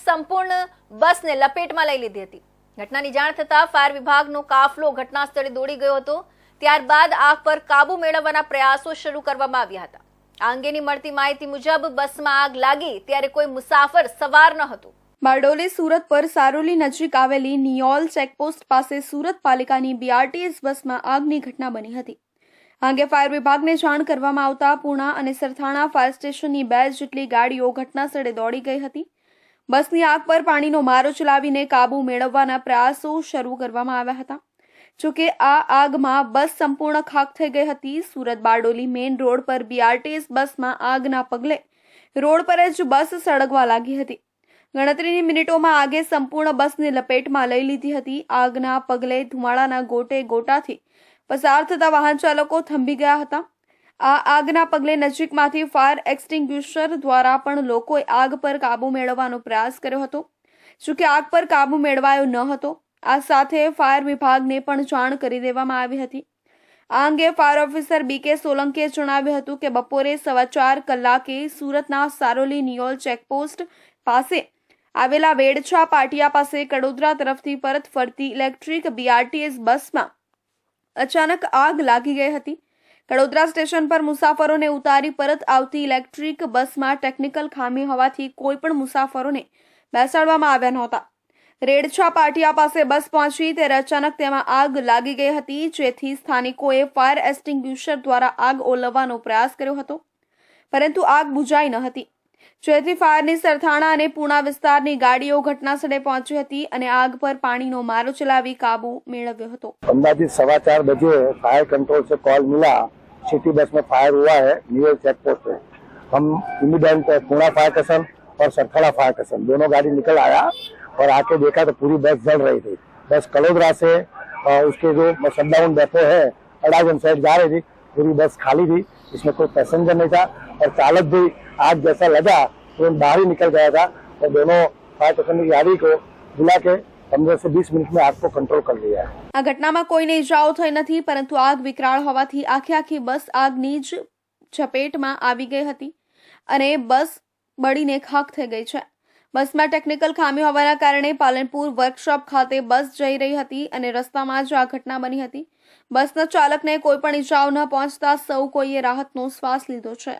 સંપૂર્ણ બસને લપેટમાં લઈ લીધી હતી. ઘટનાની જાણ થતાં ફાયર વિભાગનો કાફલો ઘટના સ્થળે દોડી ગયો હતો. ત્યારબાદ આગ પર કાબુ મેળવવાના પ્રયાસો શરૂ કરવામાં આવ્યા હતા. આ અંગેની મળતી માહિતી મુજબ બસમાં આગ લાગી ત્યારે કોઈ મુસાફર સવાર ન હતું. બારડોલી સુરત પર સારોલી નજીક આવેલી નિયોલ ચેકપોસ્ટ પાસે સુરત પાલિકાની બીઆરટીએસ બસમાં આગની ઘટના બની હતી. આ અંગે ફાયર વિભાગને જાણ કરવામાં આવતા પૂણા અને સરથાણા ફાયર સ્ટેશનની બે જેટલી ગાડીઓ ઘટના સ્થળે દોડી ગઈ હતી. બસની આગ પર પાણીનો મારો ચલાવીને કાબુ મેળવવાના પ્રયાસો શરૂ કરવામાં આવ્યા હતા. જોકે આ આગમાં બસ સંપૂર્ણ ખાક થઈ ગઈ હતી. Surat Bardoli main road BRTS BRTS બસમાં આગના પગલે રોડ પર જ બસ સળગવા લાગી હતી. ગણતરીની મિનિટોમાં આગે સંપૂર્ણ બસને લપેટમાં લઈ લીધી હતી. આગના પગલે ધુમાડાના ગોટે ગોટાથી પસાર થતા વાહન ચાલકો થંભી ગયા હતા. આ આગના પગલે નજીકમાંથી ફાયર એક્સટિંગ્યુશર દ્વારા પણ લોકોએ આગ પર કાબુ મેળવવાનો પ્રયાસ કર્યો હતો. જોકે આગ પર કાબુ મેળવાયો ન હતો. આ સાથે ફાયર વિભાગને પણ જાણ કરી દેવામાં આવી હતી. આ અંગે ફાયર ઓફિસર બી કે સોલંકીએ જણાવ્યું હતું કે બપોરે સવા ચાર કલાકે સુરતના સારોલી નિયોલ ચેકપોસ્ટ પાસે આવેલા વેડછા પાટિયા પાસે કડોદરા તરફથી પરત ફરતી ઇલેક્ટ્રિક બીઆરટીએસ બસમાં અચાનક આગ લાગી ગઈ હતી. કડોદરા સ્ટેશન પર મુસાફરોને ઉતારી પરત આવતી ઇલેક્ટ્રિક બસમાં ટેકનિકલ ખામી હોવાથી કોઈ પણ મુસાફરોને બેસાડવામાં આવ્યા નહોતા. રેડછા પાટિયા પાસે બસ પહોંચી ત્યારે અચાનક તેમાં આગ લાગી ગઈ હતી, જેથી સ્થાનિકોએ ફાયર એસ્ટિંગ્યુશર દ્વારા આગ ઓલવવાનો પ્રયાસ કર્યો હતો. પરંતુ આગ બુઝાઈ ન હતી. જેથી ફાયરની સરથાણા અને પૂણા વિસ્તારની ગાડીઓ ઘટનાસ્થળે પહોંચી હતી અને આગ પર પાણીનો મારો ચલાવી કાબુ મેળવ્યો હતો अंदाजित सवा चार बजे फायर कंट्रोल से कॉल मिला सिटी बस में फायर हुआ है नियर चेक पोस्ट पे हम इमीडिएट पुणे फायर स्टेशन और सरथड़ा फायर स्टेशन दोनों गाड़ी निकल आया और आके देखा तो पूरी बस जल रही थी बस कलोदरा से अ, उसके जो शटडाउन डेपो है अडाजन साइड जा रही थी पूरी बस खाली थी इसमें कोई पैसेंजर नहीं था और चालक भी आग जैसा लगा तुरंत बाहर ही निकल गया था और दोनों फायर स्टेशन की गाड़ी को बुला के पंद्रह से बीस मिनट में आग को कंट्रोल कर लिया है આ ઘટનામાં કોઈને ઇજાઓ થઈ નથી પરંતુ આગ વિકરાળ હોવાથી આખી આખી બસ આગની જ ઝપેટમાં આવી ગઈ હતી અને બસ બળીને ખાક થઈ ગઈ છે બસમાં ટેકનિકલ ખામી હોવાના કારણે પાલનપુર વર્કશોપ ખાતે બસ જઈ રહી હતી અને રસ્તામાં જ આ ઘટના બની હતી. બસના ચાલકને કોઈ પણ ઇજાઓ ન પહોંચતા સૌ કોઈએ રાહતનો શ્વાસ લીધો છે.